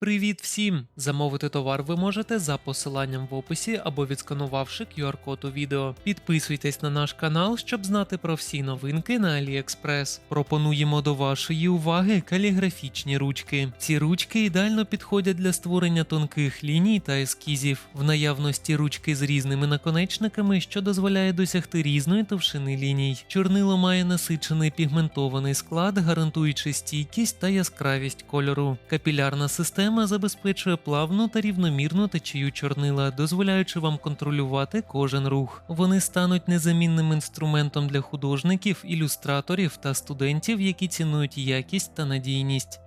Привіт всім! Замовити товар ви можете за посиланням в описі або відсканувавши QR-код у відео. Підписуйтесь на наш канал, щоб знати про всі новинки на AliExpress. Пропонуємо до вашої уваги каліграфічні ручки. Ці ручки ідеально підходять для створення тонких ліній та ескізів. В наявності ручки з різними наконечниками, що дозволяє досягти різної товщини ліній. Чорнило має насичений пігментований склад, гарантуючи стійкість та яскравість кольору. Капілярна система забезпечує плавну та рівномірну течію чорнила, дозволяючи вам контролювати кожен рух. Вони стануть незамінним інструментом для художників, ілюстраторів та студентів, які цінують якість та надійність.